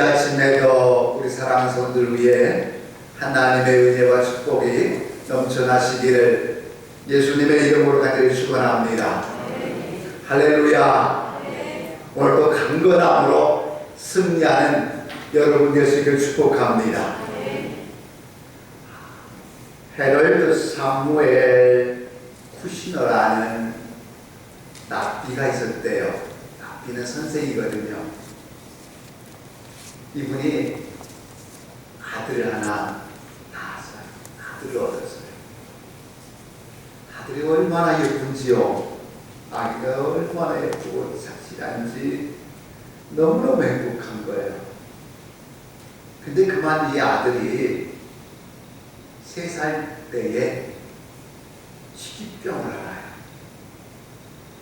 아침 에도 우리 사랑하는 성들 위해 하나님의 은혜와 축복이 넘쳐나시기를 예수님의 이름으로 간절히 축원합니다. 할렐루야. 오늘도 강건함으로 승리하는 여러분 되시길 축복합니다. 헤럴드 사무엘 쿠시너라는 납비가 있었대요. 납비는 선생이거든요. 이분이 아들을 하나 낳았어요. 아들을 얻었어요. 아들이 얼마나 예쁜지요. 아기가 얼마나 예쁘고 착실한지 너무너무 행복한 거예요. 근데 그만 이 아들이 세 살 때에 희귀병을 알아요.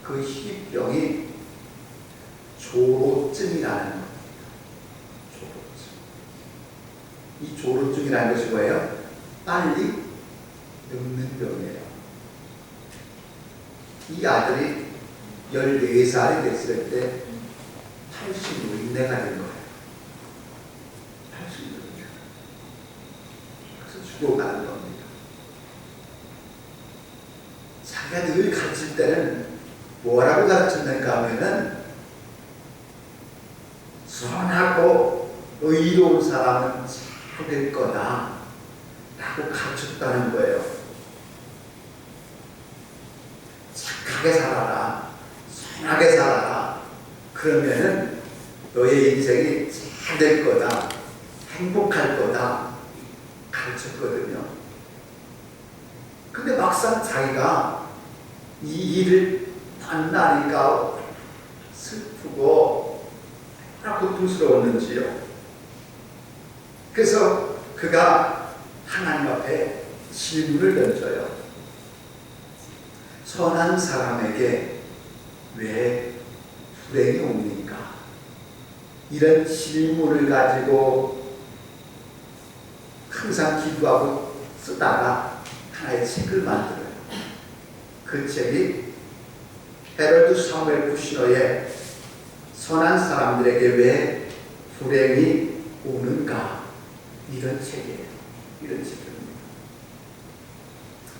그 희귀병이 조로증이라는 겁니다. 조로증. 이 조로증이라는 것이 뭐예요? 빨리 늙는 병이에요. 이 아들이 14살이 됐을 때 86인대가 된 거예요. 86인대. 그래서 죽어가는 겁니다. 자기가 늘 가르칠 때는 뭐라고 가르쳤는가 하면은 선하고 의로운 사람은 잘 될 거다 라고 가르쳤다는 거예요. 착하게 살아라. 선하게 살아라. 그러면은 너의 인생이 잘 될 거다. 행복할 거다. 가르쳤거든요. 근데 막상 자기가 이 일을 만나니까 슬프고 얼마나 고통스러웠는지요. 그래서 그가 하나님 앞에 질문을 던져요. 선한 사람에게 왜 불행이 옵니까? 이런 질문을 가지고 항상 기도하고 쓰다가 하나의 책을 만들어요. 그 책이 헤럴드 사무엘 쿠시너의 선한 사람들에게 왜 불행이 오는가 이런 책이에요. 이런 책입니다.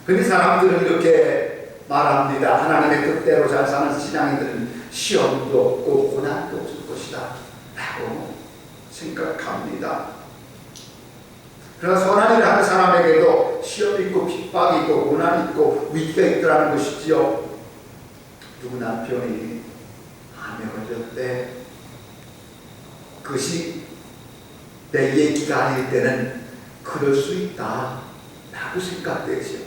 근데 사람들은 이렇게 말합니다. 하나님의 뜻대로 잘 사는 신앙인들은 시험도 없고 고난도 없을 것이다. 라고 생각합니다. 그러나 선한 일을 하는 사람에게도 시험이 있고 핍박이 있고 고난이 있고 위기가 있더라는 것이지요. 누구 남편이 암에 걸렸대. 그것이 내 얘기가 아닐 때는 그럴 수 있다. 라고 생각되지요.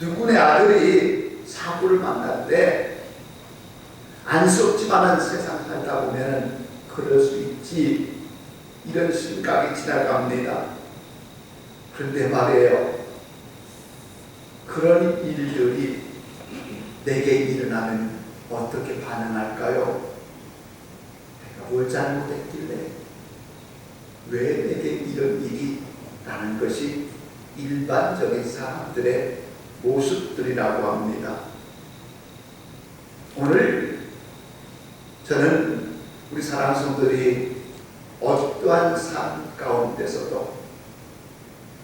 누구네 아들이 사고를 만났대. 안쓰럽지만은 세상 살다 보면 그럴 수 있지. 이런 생각이 지나갑니다. 그런데 말이에요. 그런 일들이 내게 일어나면 어떻게 반응할까요? 내가 뭘 잘못했길래 왜 내게 이런 일이 라는 것이 일반적인 사람들의 모습들이라고 합니다. 오늘 저는 우리 사랑 성들이 어떠한 삶 가운데서도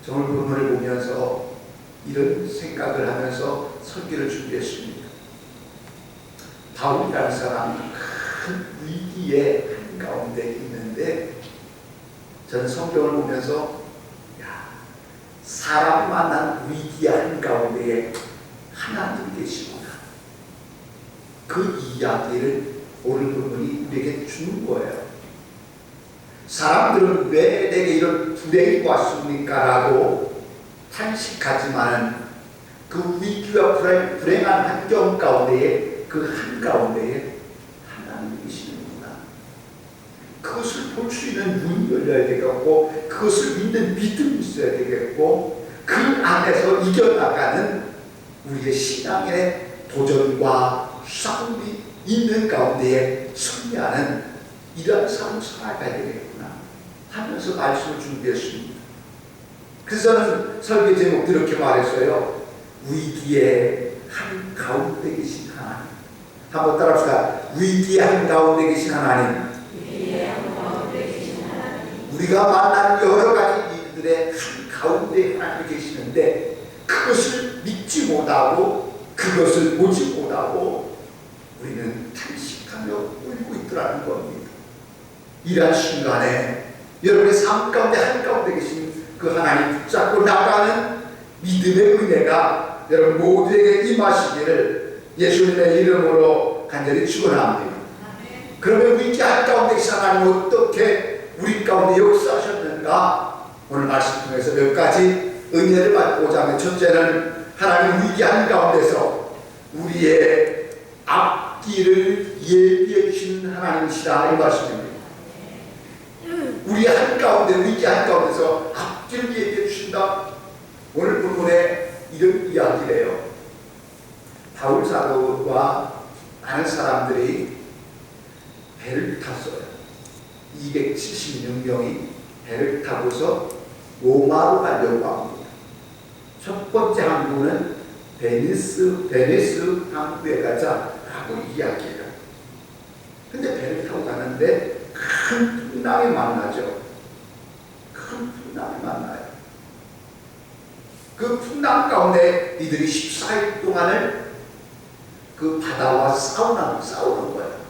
오늘 본문을 보면서 이런 생각을 하면서 설교를 준비했습니다. 바울이라는 사람이 큰 위기의 한가운데 있는데 저는 성경을 보면서 야, 사람 만난 위기의 한가운데에 하나님 계시구나. 그 이야기를 오늘 본문이 우리에게 주는 거예요. 사람들은 왜 내게 이런 불행이 왔습니까? 라고 탄식하지만 그 위기와 불행, 불행한 환경 가운데에 그 한가운데에 하나님이 계시는구나. 그것을 볼 수 열려야 되겠고 그것을 믿는 믿음이 있어야 되겠고 그 안에서 이겨나가는 우리의 신앙의 도전과 싸움이 있는 가운데에 승리하는 이러한 삶을 살아가야 되겠구나 하면서 말씀을 준비했습니다. 그래서 저는 설교 제목도 이렇게 말했어요. 위기의 한 가운데 계신 하나님. 한번 따라합시다. 위기의 한 가운데 계신 하나님. 우리가 만난 여러 가지 일들의 한 가운데 하나님이 계시는데 그것을 믿지 못하고 그것을 보지 못하고 우리는 탄식하며 울고 있더라는 겁니다. 이러한 순간에 여러분의 삶 가운데 한 가운데 계신 그 하나님 붙잡고 나가는 믿음의 은혜가 여러분 모두에게 임하시기를 예수님의 이름으로 간절히 축원합니다. 그러면 위기 한가운데 계신 하나님 어떻게 우리 가운데 역사하셨는가 오늘 말씀 통해서 몇 가지 은혜를 받고자 하면 첫째는 하나님 위기 한 가운데서 우리의 앞길을 예비해 주신 하나님이시다 이 말씀입니다. 우리 한가운데 위기 한가운데서 앞길을 예비해 주신다. 오늘 본문에 이런 이야기래요. 바울 사도와 많은 사람들이 배를 탔어요. 276명이 배를 타고서 로마로 가려고 합니다. 첫 번째 항구는 베니스, 베니스 항구에 가자라고 이야기해요. 근데 배를 타고 가는데 큰 풍랑이 만나죠. 큰 풍랑이 만나요. 그 풍랑 가운데 이들이 14일 동안을 그 바다와 싸우는, 싸우는 거예요.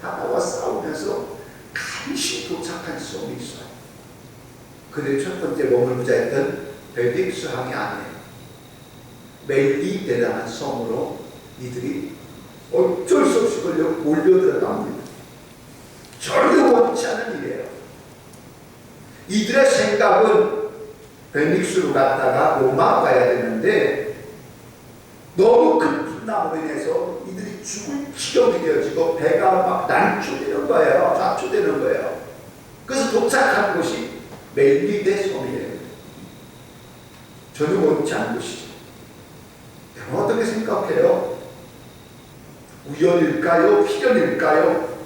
바다와 싸우면서 간신히 도착한 섬이 있어요. 그들 첫 번째 머물고자 했던 벨빅스 항이 아니에요. 매일 이 대단한 섬으로 이들이 어쩔 수 없이 걸려 몰려들어갑니다. 전혀 원치 않은 일이에요. 이들의 생각은 베닉스로 갔다가 로마 가야 되는데 너무 큰 풍랑으로 인해서 이들이 죽을 지경이 되어지고 배가 막 난초되는 거예요. 좌초되는 거예요. 그래서 도착한 곳이 멜리데 섬이에요. 전혀 원치 않은 곳이죠. 여러분 어떻게 생각해요? 우연일까요? 필연일까요?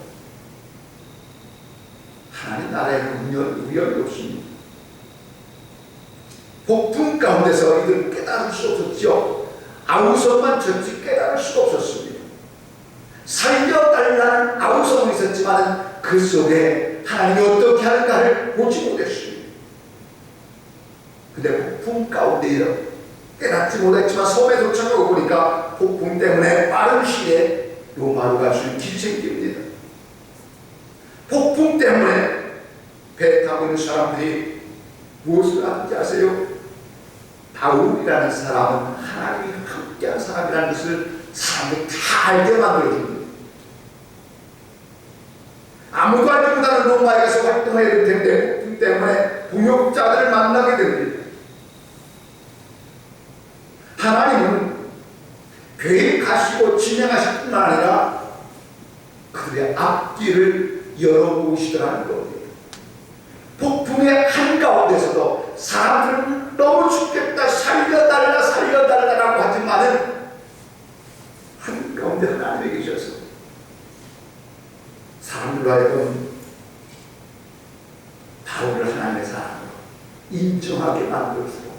하나님 나라에는 우연, 우연이 없습니다. 폭풍 가운데서 이들 깨달을 수 없었죠. 아우성만 전지 깨달을 수가 없었습니다. 살려 달라는 아우성은 있었지만 그 속에 하나님이 어떻게 하는가를 보지 못했습니다. 근데 폭풍 가운데 깨닫지 못했지만 섬에 도착하고 보니까 폭풍 때문에 빠른 시일에 로마로 갈 수 있는 길이 생깁니다. 폭풍 때문에 배 타고 있는 사람들이 무엇을 하는지 아세요? 바울이라는 사람은 하나님이 함께한 사람이라는 것을 사람들이 다 알게 만들어줍니다. 아무도 알지 못하는 로마에 가서 활동해야 될 텐데 폭풍 때문에 동역자들을 만나게 됩니다. 하나님은 계획하시고 진행하실 뿐만 아니라 그들의 앞길을 열어보시더라는 겁니다. 폭풍의 한가운데서도 사람들은 너무 죽겠다 살려달라 살려달라라고 하지만은 한 가운데 하나님이 계셔서 사람들로 하여금 바울을 하나님의 사람으로 인정하게 만들어주고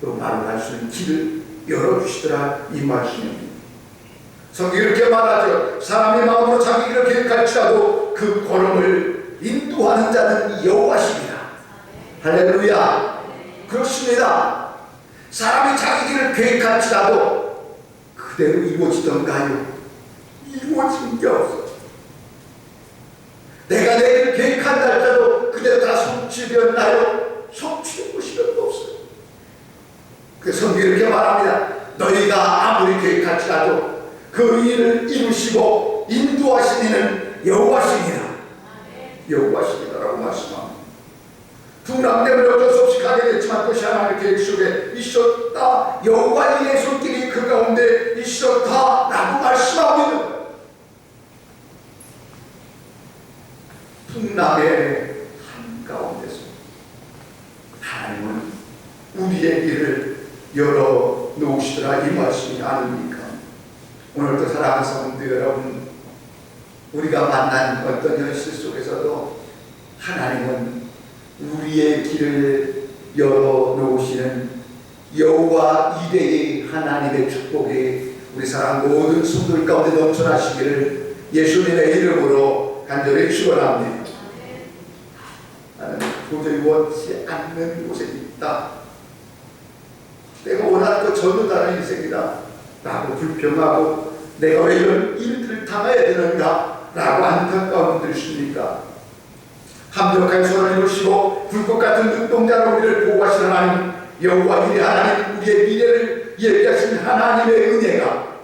또 바로 갈수 있는 길을 열어주시더라 이 말씀입니다. 성경 이렇게 말하죠. 사람의 마음으로 자기 길을 계획할지라도 그 걸음을 인도하는 자는 여호와시니라. 할렐루야. 그렇습니다. 사람이 자기 길을 계획할지라도 그대로 이루어지던가요? 이루어진 게 없어. 내가 내 길을 계획한다 할지라도 그대로 다 성취되었나요? 성취된 것이 별로 없어요. 그 성경 이렇게 말합니다. 너희가 아무리 계획할지라도 그 일을 이루시고 인도하신 이는 여호와시니라. 여호와시니라라고 말씀합니다. 풍랑 때문에 어쩔 수 없이 가게 됐지만 그것이 하나님의 계획 속에 있었다. 여호와 이의 손길이 그 가운데 있었다 라고 말씀하고 있는 거예요. 풍랑의 한가운데서 하나님은 우리의 길을 열어 놓으시더라 이 말씀이 아닙니까? 오늘도 사랑하는 성도 여러분 우리가 만난 어떤 현실 속에서도 하나님은 우리의 길을 열어 놓으시는 여호와 이레의 하나님의 축복이 우리 사랑 모든 성도들 가운데 넘쳐나시기를 예수님의 이름으로 간절히 축원합니다. 도저히 원치 않는 곳에 있다. 내가 원하는 것 전혀 다른 인생이다. 라고 불평하고 내가 왜 이런 일들을 당해야 되는가? 라고 안타까움을 들으십니까? 함정한 손을 이루시고 불꽃 같은 눈동자로 우리를 보호하시는 하나님 여호와 이래 하나님 우리의 미래를 예비하신 하나님의 은혜가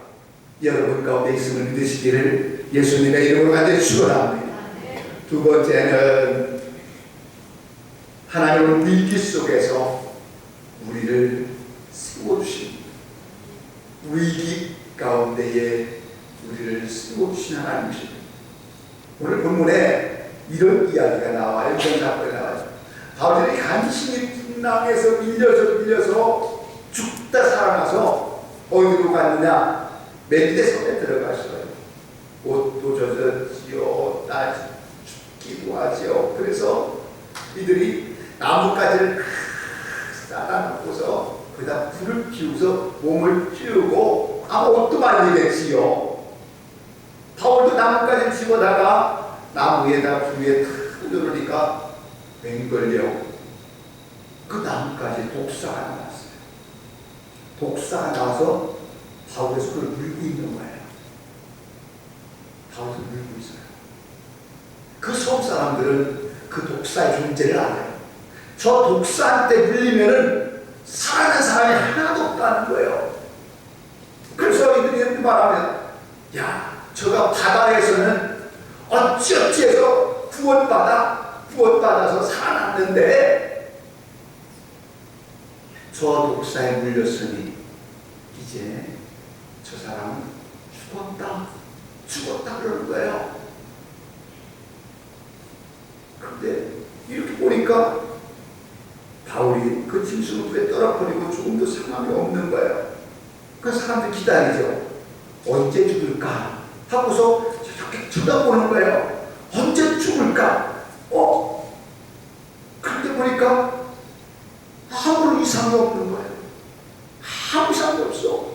여러분 가운데 있음을 믿으시기를 예수님의 이름으로 간절히 축원합니다. 두 번째는 하나님은 위기 속에서 우리를 세워주십니다. 위기 가운데에 우리를 세워주신 하나님이십니다. 오늘 본문에 이런 이야기가 나와요. 이런 사건이 나와요. 바울이 간신히 풍랑에서 밀려서 밀려서 죽다 살아나서 어디로 갔느냐? 메디데 섬에 들어갔어요. 옷도 젖었지요. 나 죽기도 하지요. 그래서 이들이 나뭇가지를 쌓아 놓고서 거기다 불을 피우서 몸을 피우고 아무 옷도 말리겠지요. 바울도 나뭇가지 집어다가 나무에다 불에 탁 누르니까 맹걸려 그 나뭇가지 독사가 나왔어요. 독사가 나와서 바울의 손을 물고 있는 거예요. 바울을 물고 있어요. 그섬 사람들은 그 독사의 존재를 알아요. 저 독사한테 물리면은 살아난 사람이 하나도 없다는 거예요. 그래서 이들이 말하면, 야, 저가 바다에서는 어찌어찌해서 구원받아, 구원받아서 살아났는데, 저 독사에 물렸으니, 이제 저 사람은 죽었다, 죽었다 그러는 거예요. 근데 이렇게 보니까 바울이 그 짐승을 왜 떨어버리고 조금도 상함이 없는 거예요. 그 사람들 기다리죠. 언제 죽을까? 하고서 쳐다보는 거예요. 언제 죽을까? 어? 그런데 보니까 아무런 이상이 없는 거예요. 아무 이상이 없어.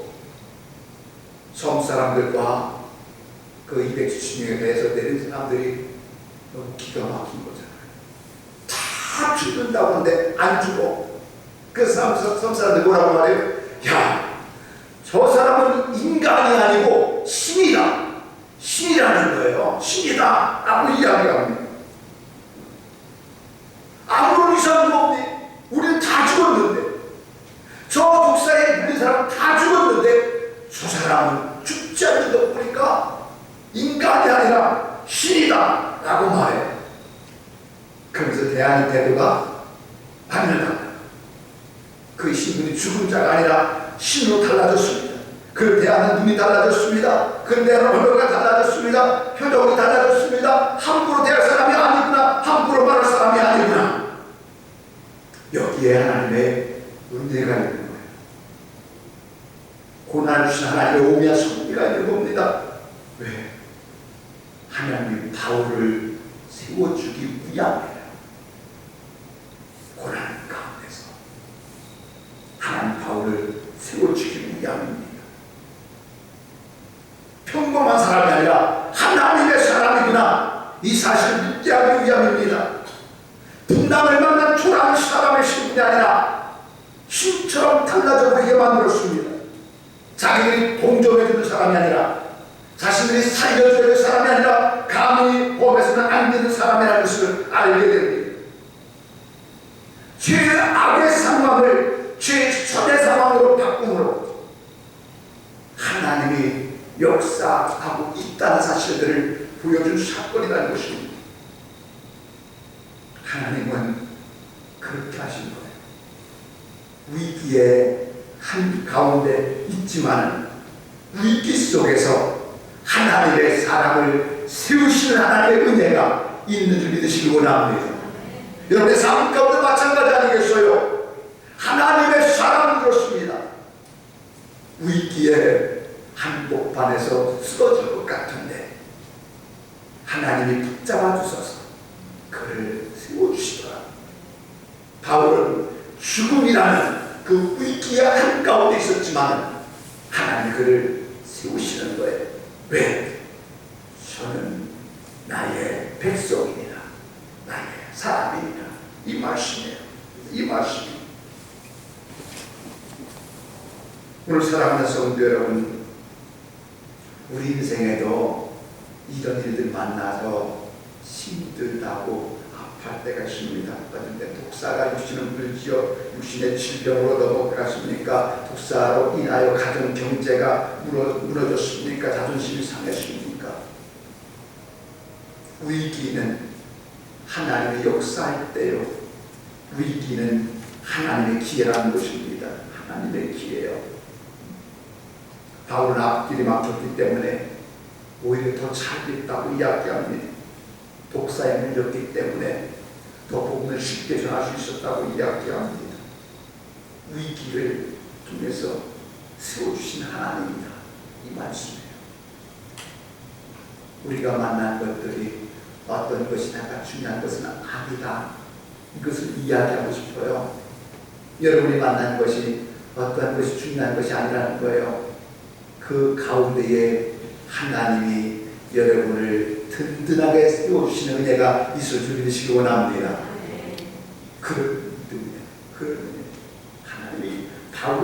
섬 사람들과 그 270명에 대해서 내린 사람들이 너무 기가 막힌 거잖아요. 다 죽는다고 하는데 안 죽어. 그 사람, 섬 사람들 뭐라고 말해요? 야, 저 사람은 인간이 아니고 신이다. 신이라는 거예요. 신이다. 라고 이야기합니다. 아무런 이상도 없니? 우리는 다 죽었는데. 저 독사에 물린 사람 다 죽었는데 저 사람은 죽지 않는 거 보니까 인간이 아니라 신이다. 라고 말해요. 그러면서 대하는 태도가 반면다. 그 신분이 죽은 자가 아니라 신으로 달라졌습니다. 그를 대하는 눈이 달라졌습니다. 그를 대하는 언어가 달라졌습니다. 표정이 달라졌습니다. 함부로 대할 사람이 아니구나. 함부로 말할 사람이 아니구나. 여기에 하나님의 은혜가 있는 거예요. 고난을 주신 하나님의 오미한 섭리가 있는 겁니다. 왜? 하나님이 바울을 세워주기 위함이에요. 고난 가운데서 하나님 바울을 세워주기 위함입니다. 평범한 사람이 아니라 하나님의 사람이구나 이 사실을 믿게 하기 위함입니다. 분당을 만난 초라한 사람의 신분이 아니라 신처럼 달라져 보이게 만들었습니다. 자기들이 동정해주는 사람이 아니라 자신들이 살려줘야 될 사람이 아니라 감히 범해서는 안 되는 사람이라는 것을 알게 됩니다. 죄의 악의 상황을 죄의 천의 상황으로 바꿈으로 하나님이 역사하고 있다는 사실들을 보여준 사건이라는 것입니다. 하나님은 그렇게 하신 거예요. 위기의 한 가운데 있지만 위기 속에서 하나님의 사람을 세우시는 하나님의 은혜가 있는 줄 믿으시기 원합니다. 여러분의 삶 가운데 마찬가지 아니겠어요? 하나님의 사람은 그렇습니다. 위기에 한복판에서 쓰러질 것 같은데 하나님이 붙잡아 주셔서 그를 세워주시더라. 바울은 죽음이라는 그 위기의 한가운데 있었지만 하나님 그를 세우시는 거예요. 왜? 저는 나의 백성입니다. 나의 사람입니다. 이 말씀이에요. 이 말씀. 오늘 사랑하는 성도 여러분, 우리 인생에도 이런 일들 만나서 힘들다고 아플 때가 있습니다. 그런데 독사가 육신을 물지어 육신의 질병으로 넘어갔습니까? 독사로 인하여 가정 경제가 무너, 무너졌습니까? 자존심이 상했습니까? 위기는 하나님의 역사일 때요. 위기는 하나님의 기회라는 것입니다. 하나님의 기회요. 바울은 앞길이 막혔기 때문에 오히려 더 잘 됐다고 이야기합니다. 독사에 물렸기 때문에 더 복음을 쉽게 전할 수 있었다고 이야기합니다. 위기를 통해서 세워주신 하나님이다. 이 말씀이에요. 우리가 만난 것들이 어떤 것이 내가 중요한 것은 아니다. 이것을 이야기하고 싶어요. 여러분이 만난 것이 어떠한 것이 중요한 것이 아니라는 거예요. 그 가운데에 하나님이 여러분을 든든하게 세워주시는 은혜가 줄 믿으시기 원합니다. 그런 믿음이에요. 그런 은혜. 하나님이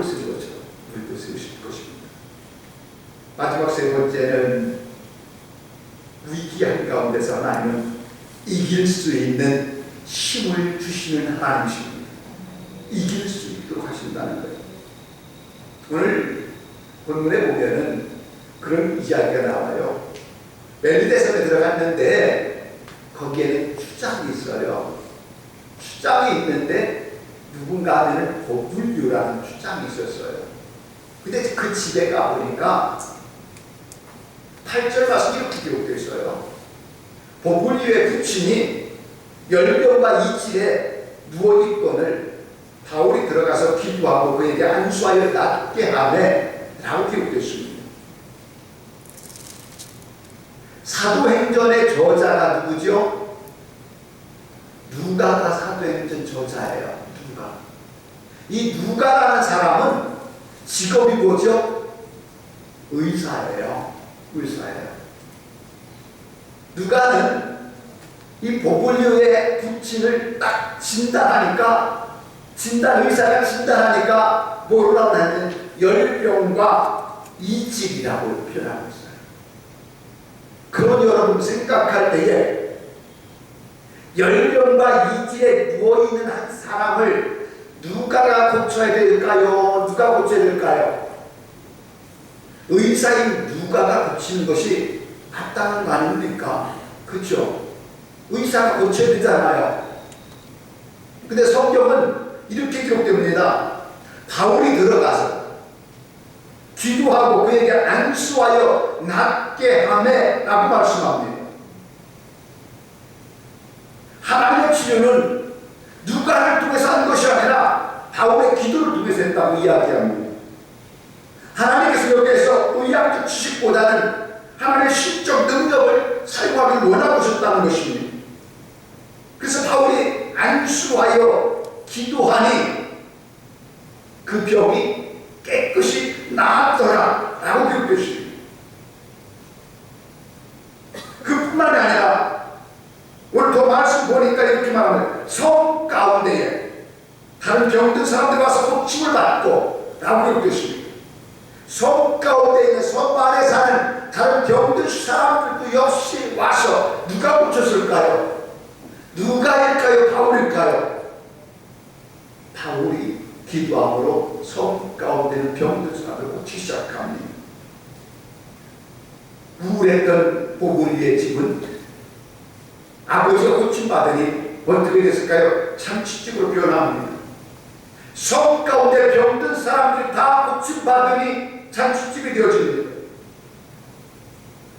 세운 것처럼 우리도 세우실 것입니다. 마지막 세 번째는 위기 한 가운데서 하나님은 이길 수 있는 힘을 주시는 하나님이십니다. 이길 수 있도록 하신다는 거예요. 오늘 본문에 보면은 그런 이야기가 나와요. 멜리데 섬에 들어갔는데 거기에는 추장이 있어요. 추장이 있는데 누군가 하면은 보불류라는 추장이 있었어요. 근데 그 집에 가보니까 8절 말씀 이렇게 기록되어 있어요. 보불류의 부친이 열병과 이질에 누워있건을 바울이 들어가서 기도하고 그에게 안수하여 낫게 하매 라고 기록되어 있습니다. 사도행전의 저자가 누구죠? 누가가 사도행전 저자예요. 누가. 이 누가라는 사람은 직업이 뭐죠? 의사예요. 의사예요. 누가는 이 보볼리오의 부친을 딱 진단하니까 진단 의사가 진단하니까 뭐라고 하냐면 열병과 이직이라고 표현하고 있어요. 그런 여러분 생각할 때에 열병과 이질에 누워있는 한 사람을 누가가 고쳐야 될까요? 누가 고쳐야 될까요? 의사인 누가가 고치는 것이 맞다는 거 아닙니까? 그렇죠? 의사가 고쳐야 되잖아요. 근데 성경은 이렇게 기록됩니다. 바울이 들어가서 기도하고 그에게 안수하여 낫게 하매 라고 말씀합니다. 하나님의 치료는 누가를 통해서 한 것이 아니라 바울의 기도를 통해서 했다고 이야기합니다. 하나님께서 여기에서 의학적 지식보다는 하나님의 신적 능력을 사용하기 원하셨다는 것입니다. 그래서 바울이 안수하여 기도하니 그 병이 깨끗이 나았더라 라고 기록되십니다. 그뿐만이 아니라 오늘 더 말씀 보니까 이렇게 말합니다. 성 가운데에 다른 병든 사람들이 와서 고침을 받고 라고 기록되십니다. 성 가운데 있는 성 안에 사는 다른 병든 사람들도 역시 와서 누가 고쳤을까요? 누가일까요? 바울일까요? 바울이 기도함으로 성 가운데 있는 병든 사람을 고치기 시작합니다. 우울했던 보구리의 집은 아버지가 고침받으니 어떻게 됐을까요? 참치집으로 변합니다. 성 가운데 병든 사람들이 다 고침받으니 잔치집이 되어집니다.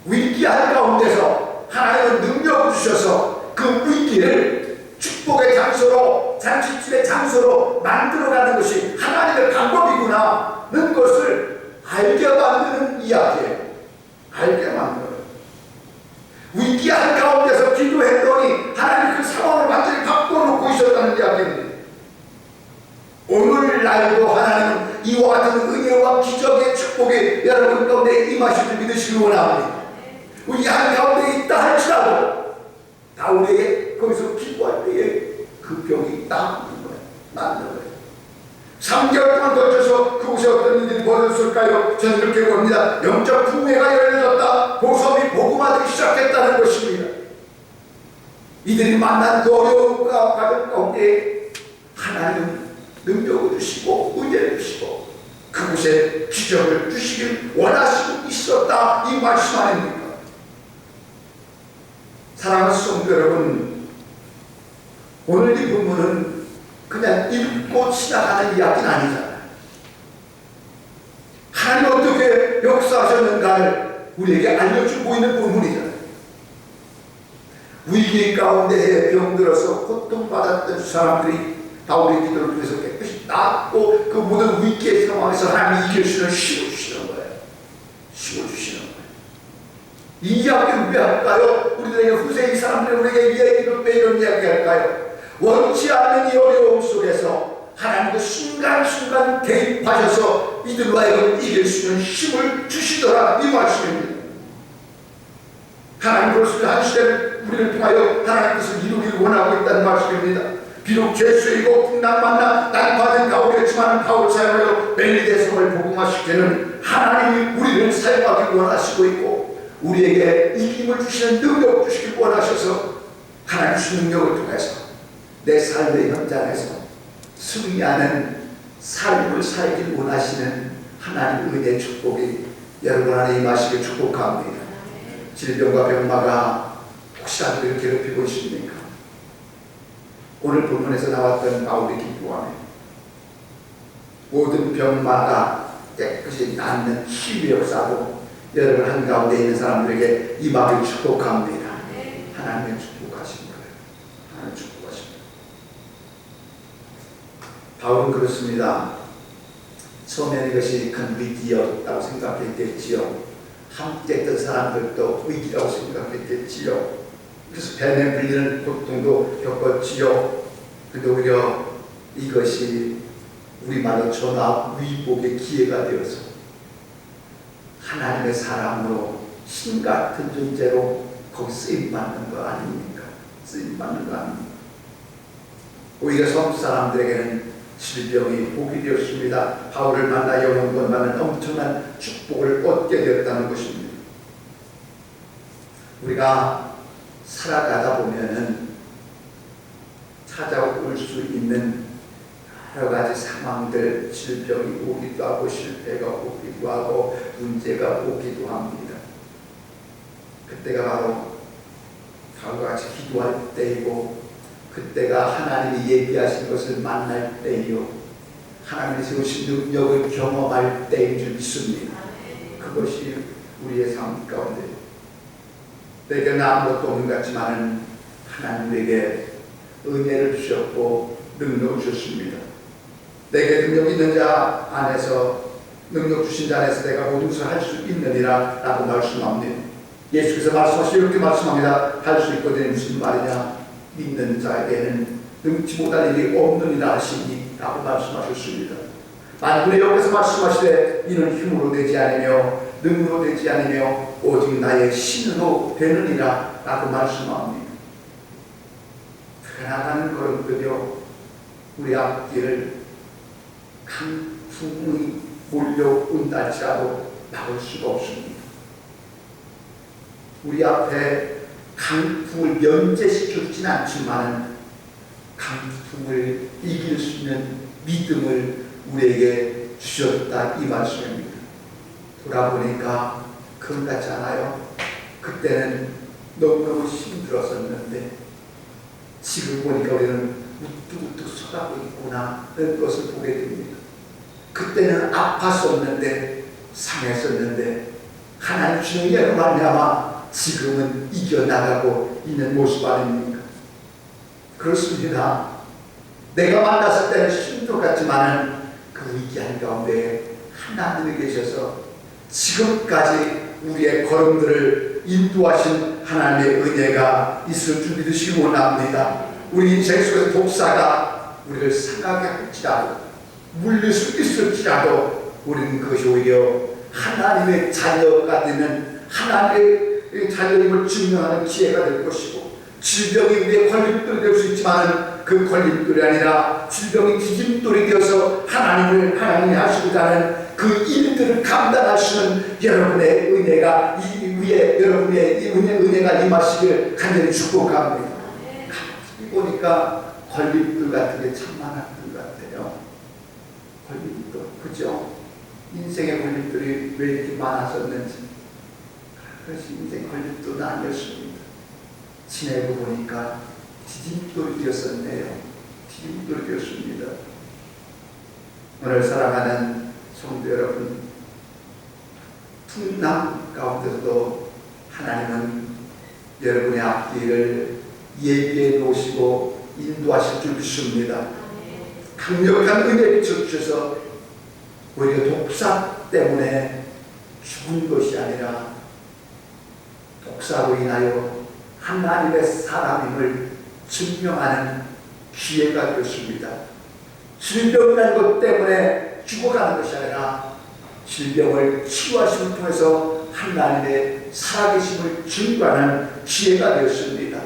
위기 한 가운데서 하나님은 능력을 주셔서 그 위기를 축복의 장소로 잔치집의 장소로 만들어가는 것이 하나님의 방법이구나 는 것을 알게 만드는 이야기예요. 알게 만들어요. 위기한 가운데서 기도했더니 하나님 그 상황을 완전히 바꿔놓고 있었다는 이야기입니다. 오늘날도 하나님은 이와 같은 은혜와 기적의 축복이 여러분 가운데 임하실 줄 믿으시기 원합니다. 우리 한 가운데 있다 할지라도 다 우리의 거기서 기도할 때에 그 병이 낳는 거예요. 낳는 거예요. 3개월 동안 거쳐서 그곳에 어떤 일이 벌어졌을까요? 저는 그렇게 봅니다. 영적 풍해가 열려졌다. 보섭이 복음화되기 시작했다는 것입니다. 이들이 만난 그 어려운 가정 가운데 하나님은 능력을 주시고 은혜를 주시고 그곳에 기적을 주시길 원하시고 있었다 이 말씀 아닙니까? 사랑하는 성도 여러분 오늘 이 본문은 그냥 읽고 지나가는 이야기는 아니잖아요. 하나님 어떻게 역사하셨는가를 우리에게 알려주고 있는 본문이잖아요. 위기 가운데 병들어서 고통받았던 사람들이 바울의 기도를 통해서 깨끗이 낫고 그 모든 위기의 상황에서 하나님이 이겨주시는 힘을 주시는 거예요. 힘을 주시는. 이 이야기를 왜 할까요? 우리들에게 후세 이 사람들이 우리에게 이 얘기를 왜 이런 이야기 할까요? 원치 않는 이 어려움 속에서 하나님도 순간순간 개입하셔서 이들로 하여금 이길 수 있는 힘을 주시더라 이 말씀입니다. 하나님 그렇습니다. 한 시대를 우리를 통하여 하나님께서 이루기를 원하고 있다는 말씀입니다. 비록 죄수이고 풍랑 만나 난받은 가오겠지만 가오를 사용하여 벨리대성을 복음화시키는 하나님이 우리를 사용하기 원하시고 있고 우리에게 이김을 주시는 능력 주시길 원하셔서 하나님 주 능력을 통해서 내 삶의 현장에서 승리하는 삶을 살길 원하시는 하나님 은혜 축복이 여러분 안에 임하시길 축복합니다. 질병과 병마가 혹시라도 이렇게 괴롭히고 있습니까? 오늘 본문에서 나왔던 바울의 기도하며 모든 병마가 깨끗이 낫는 힘의 역사로 여러분 한가운데 있는 사람들에게 임하길 축복합니다. 하나님의 축복하신 거예요. 하나님 축복하십니다. 바울은 그렇습니다. 처음에는 이것이 큰 위기였다고 생각했겠지요. 함께 했던 사람들도 위기라고 생각했겠지요. 그래서 뱀에 불리는 고통도 겪었지요. 근데 오히려 이것이 우리말로 전화 위복의 기회가 되어서 하나님의 사람으로 신 같은 존재로 거기 쓰임 받는 거 아닙니까? 쓰임 받는 거 아닙니까? 오히려 섬 사람들에게는 질병이 복이 되었습니다. 바울을 만나 영원권 받는 엄청난 축복을 얻게 되었다는 것입니다. 우리가 살아가다 보면은 찾아올 수 있는 여러 가지 상황들, 질병이 오기도 하고 실패가 오기도 하고 문제가 오기도 합니다. 그때가 바로 바울과 같이 기도할 때이고 그때가 하나님이 얘기하신 것을 만날 때이요 하나님이 세우신 능력을 경험할 때인 줄 믿습니다. 그것이 우리의 삶 가운데 내게는 아무것도 없는 것 같지만은 하나님에게 은혜를 주셨고 능력을 주셨습니다. 내게 능력 있는 자 안에서 능력 주신 자 안에서 내가 모든 것을 할 수 있느니라 라고 말씀합니다. 예수께서 말씀하시고 이렇게 말씀합니다. 할 수 있거든 무슨 말이냐 믿는 자에게는 능치 못할 일이 없느니라 하시니 라고 말씀하셨습니다. 만군의 여기서 말씀하시되 이는 힘으로 되지 않으며 능으로 되지 않으며 오직 나의 신으로 되느니라 라고 말씀합니다. 그나가는 걸음들여 우리 앞길을 강풍이 몰려온다 할지라도 막을 수가 없습니다. 우리 앞에 강풍을 면제시켜주진 않지만 강풍을 이길 수 있는 믿음을 우리에게 주셨다 이 말씀입니다. 돌아보니까 그런 같지 않아요? 그때는 너무너무 힘들었었는데 지금 보니까 우리는 우뚝우뚝 서가고 있구나라는 것을 보게 됩니다. 그때는 아팠었는데 상했었는데 하나님 주는 예로 말미암아 지금은 이겨나가고 있는 모습 아닙니까? 그렇습니다. 내가 만났을 때는 힘들 같지만은 그 위기한 가운데 하나님이 계셔서 지금까지 우리의 걸음들을 인도하신 하나님의 은혜가 있을 줄 믿으시기 원합니다. 우리 인생 속에서 독사가 우리를 상하게 할지라도 물릴 수 있을지라도 우리는 그것이 오히려 하나님의 자녀가 되는 하나님의 자녀임을 증명하는 기회가 될 것이고 질병이 우리의 걸림돌이 될 수 있지만 그 걸림돌이 아니라 질병이 디딤돌이 되어서 하나님을 하나님이 하시고자 하는 그 일들을 감당하시는 여러분의 은혜가 이 위에 여러분의 이 은혜, 은혜가 임하시길 간절히 축복합니다. 가만히 보니까 걸림돌 같은 게 참 많았던 것 같아요. 걸림돌, 그죠? 인생의 걸림돌이 왜 이렇게 많았었는지 그것이 인생 걸림돌은 아니었습니다. 지내고 보니까 디딤돌이 되었었네요. 디딤돌이 되었습니다. 오늘 사랑하는 성도 여러분, 풍랑 가운데서도 하나님은 여러분의 앞길을 예비해 놓으시고 인도하실 줄 믿습니다. 강력한 은혜 비춰주셔서 오히려 독사 때문에 죽은 것이 아니라 독사로 인하여 하나님의 사람임을 증명하는 기회가 되었습니다. 질병이라는 것 때문에 죽어가는 것이 아니라 질병을 치유하심을 통해서 하나님의 살아계심을 증거하는 기회가 되었습니다.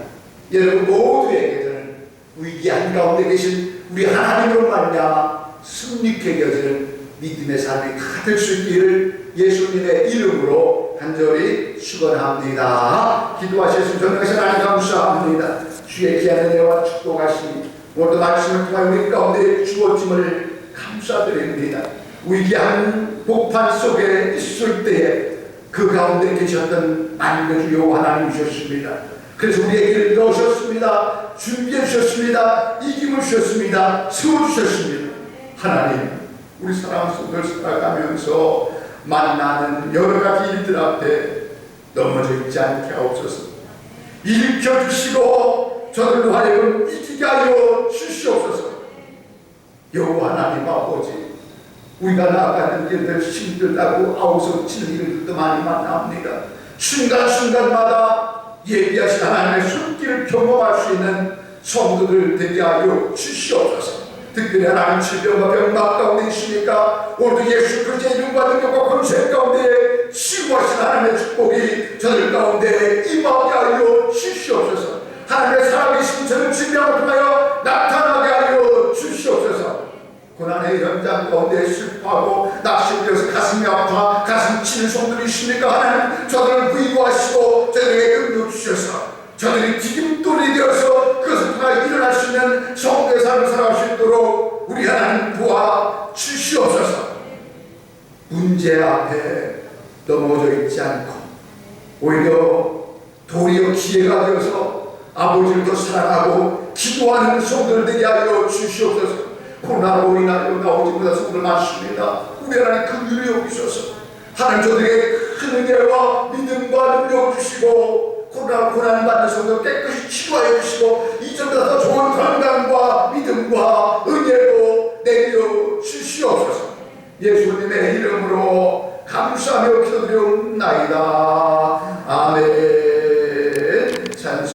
여러분 모두에게는 위기 한가운데 계신 우리 하나님으로 말미암아 승리케 여지는 믿음의 삶이 다 될 수 있기를 예수님의 이름으로 간절히 축원합니다. 기도하셨으면 전능하신 하나님 감사합니다. 주의 귀한 은혜와 축복하시니 오늘도 말씀을 통하여 우리 가운데 주어짐을 감사드립니다. 위기한 복판 속에 있을 때에 그 가운데 계셨던 만민의 주 여호와 하나님이셨습니다. 그래서 우리의 길을 넣으셨습니다. 준비해 주셨습니다. 이김을 주셨습니다. 세워주셨습니다. 하나님 우리 사랑 속을 살아가면서 만나는 여러 가지 일들 앞에 넘어져 있지 않게 하옵소서. 일으켜 주시고 저들로 하여금 이기게 하여 주시옵소서. 여호와 하나님 아버지 우리가 나아가는 길들 힘들다고 아우성치는 일들도 많이 만납니다. 순간순간마다 예비하신 하나님의 손길을 경험할 수 있는 성도들 되게 하여 주시옵소서. 특별히 하나님 질병과 병막 가운데 있으니까 오늘도 예수 그리스도의 이름과 능력과 권세 가운데 치유하신 하나님의 축복이 저들 가운데 임하게 하여 주시옵소서 하나님의 살아계신 저는 질병을 통하여 나타나게 하여 고난의 현장 가운데 슬퍼하고 낙심되어서 가슴이 아파 가슴 치는 성들이 있습니까? 하나님 저들을 위로하시고 저들에게 능력 주셔서 저들이 디딤돌이 되어서 그것을 통하여 일어날 수 있는 성도의 삶을 살아갈 수 있도록 우리 하나님 도와 주시옵소서. 문제 앞에 넘어져 있지 않고 오히려 도리어 기회가 되어서 아버지를 더 사랑하고 기도하는 성도들 되게 하여 주시옵소서 코로나로 인하여 나오지 못한 성도들 많습니다. 우리 하나님 그 위로 여기셔서 하나님 저들에게 큰 은혜와 믿음과 능력을 주시고 코로나 고난 받는 성도 깨끗이 치유하여 주시고 이전보다 더 좋은 건강과 믿음과 은혜로 내려 주시옵소서. 예수님의 이름으로 감사하며 기도드리옵나이다. 아멘